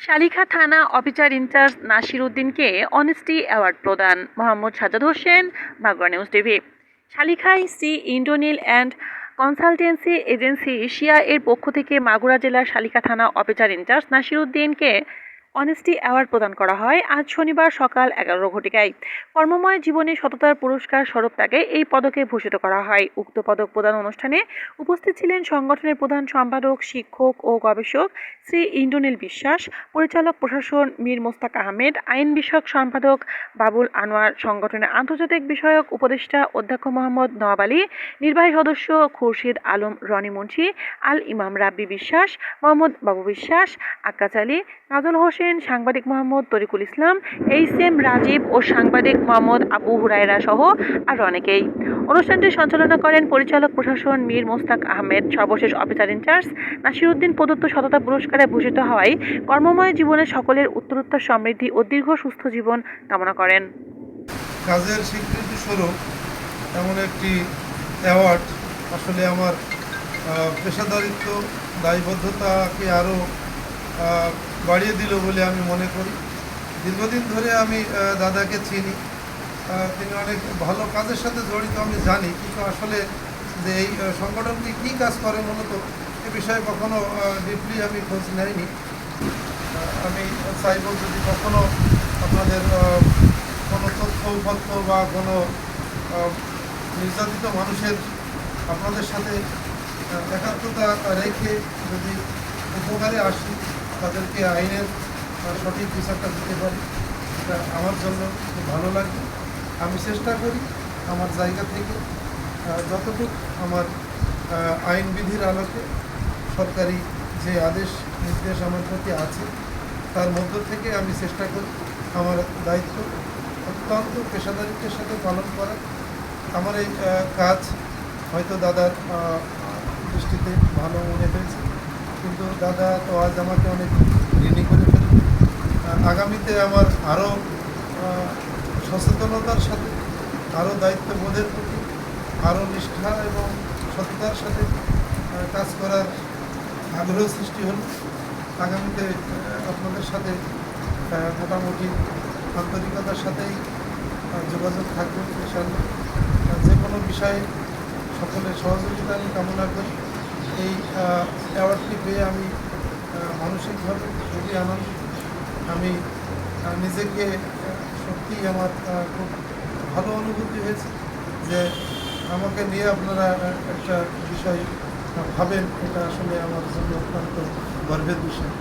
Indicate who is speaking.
Speaker 1: শালিখা থানা officer in charge Nasir উদ্দিনকে honesty award প্রদান। Mohammad Sajad Hossain Bagra news TV. শালিখাই C ইন্ডোনিল অ্যান্ড কনসালটেন্সি এজেন্সি এশিয়া এর পক্ষ থেকে মাগুরা জেলার শালিকা থানা অফিসার ইনচার্জ নাসির উদ্দিনকে অনেস্টি অ্যাওয়ার্ড প্রদান করা হয় আজ শনিবার সকাল এগারো ঘটিকায়। কর্মময় জীবনে সততার পুরস্কার স্বরূপ তাকে এই পদকে ভূষিত করা হয়। উক্ত পদক প্রদান অনুষ্ঠানে উপস্থিত ছিলেন সংগঠনের প্রধান সম্পাদক, শিক্ষক ও গবেষক শ্রী ইন্দ্রনীল বিশ্বাস, পরিচালক প্রশাসন মীর মোস্তাক আহমেদ, আইন বিষয়ক সম্পাদক বাবুল আনোয়ার, সংগঠনের আন্তর্জাতিক বিষয়ক উপদেষ্টা অধ্যক্ষ মোহাম্মদ নওয়াব আলী, নির্বাহী সদস্য খুরশিদ আলম, রনি মুন্সি, আল ইমাম রাব্বি বিশ্বাস, মোহাম্মদ বাবু বিশ্বাস আক্কাস আলী, নাজল হোসেন সাংবাদিক মোহাম্মদ তরিকুল ইসলাম এইচ এম রাজীব ও সাংবাদিক মোহাম্মদ আবু হুরায়রা সহ আর অনেকেই। অনুষ্ঠানটি সঞ্চালনা করেন পরিচালক প্রশাসন মীর মোস্তাক আহমেদ, সর্বশেষ অফিসার ইনচার্জ নাসিরউদ্দিন প্রদত্ত সততা পুরস্কারে ভূষিত হওয়ায় কর্মময় জীবনে সকলের উত্তরোত্তর সমৃদ্ধি ও দীর্ঘ সুস্থ জীবন কামনা করেন।
Speaker 2: কাজের স্বীকৃতি স্বরূপ এমন একটি অ্যাওয়ার্ড আসলে আমার পেশাদারিত্ব, দায়বদ্ধতাকে আরও বাড়িয়ে দিল বলে আমি মনে করি। দীর্ঘদিন ধরে আমি দাদাকে চিনি। তিনি অনেক ভালো কাজের সাথে জড়িত, আমি জানি। কিন্তু আসলে যে এই সংগঠনটি কী কাজ করে মূলত, এ বিষয়ে কখনো ডিপলি আমি খোঁজ নেয়নি আমি চাইব যদি কখনো আপনাদের কোনো তথ্য উপাত্য বা কোনো নির্যাতিত মানুষের আপনাদের সাথে একাত্মতা রেখে যদি উপকারে আসি তাদেরকে আইনের সঠিক বিচারটা দিতে পারি। এটা আমার জন্য খুব ভালো লাগে আমি চেষ্টা করি আমার জায়গা থেকে যতটুকু আমার আইনবিধির আলোকে সরকারি যে আদেশ, নির্দেশ আমার প্রতি আছে, তার মধ্য থেকে আমি চেষ্টা করি আমার দায়িত্ব অত্যন্ত পেশাদারিত্বের সাথে পালন করা আমার এই কাজ হয়তো দাদার দৃষ্টিতে ভালো মনে হয়েছে। দাদা তো আজ আমাকে অনেক ঋণী করে ফেলবে আগামীতে আমার আরও সচেতনতার সাথে, আরও দায়িত্ববোধের প্রতি, আরও নিষ্ঠা এবং সততার সাথে কাজ করার আগ্রহ সৃষ্টি হল। আগামীতে আপনাদের সাথে মোটামুটি আন্তরিকতার সাথেই যোগাযোগ থাকবে যে কোনো বিষয়ে সকলের সহযোগিতা আমি কামনা করি। এই অ্যাওয়ার্ডটি পেয়ে আমি মানসিকভাবে খুবই আনন্দিত। আমি নিজেকে সত্যি সত্যিই আমার খুব ভালো অনুভূতি হয়েছে যে আমাকে নিয়ে আপনারা একটা বিষয় ভাবেন, এটা আসলে আমার জন্য অত্যন্ত গর্বের বিষয়।